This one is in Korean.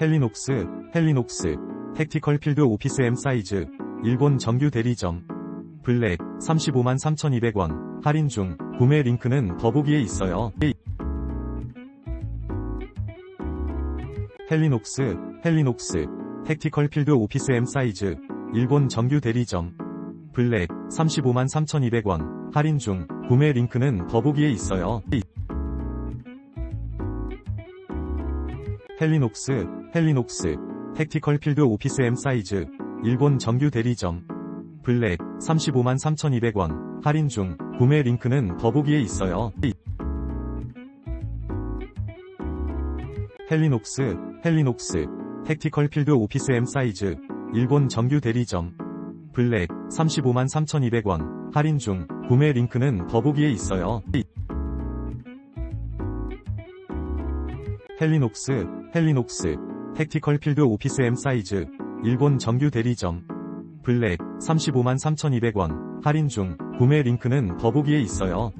헬리녹스, 헬리녹스, 택티컬 필드 오피스 M 사이즈, 일본 정규 대리점. 블랙, 35만 3,200원, 할인 중, 구매 링크는 더보기에 있어요. 헬리녹스, 헬리녹스, 택티컬 필드 오피스 M 사이즈, 일본 정규 대리점. 블랙, 35만 3,200원, 할인 중, 구매 링크는 더보기에 있어요. 헬리녹스, 헬리녹스, 택티컬 필드 오피스 M 사이즈, 일본 정규 대리점. 블랙, 35만 3,200원, 할인 중, 구매 링크는 더보기에 있어요. 헬리녹스, 헬리녹스, 택티컬 필드 오피스 M 사이즈, 일본 정규 대리점. 블랙, 35만 3,200원, 할인 중, 구매 링크는 더보기에 있어요. 헬리녹스, 헬리녹스, 택티컬 필드 오피스 M 사이즈, 일본 정규 대리점. 블랙, 35만 3,200원, 할인 중, 구매 링크는 더보기에 있어요.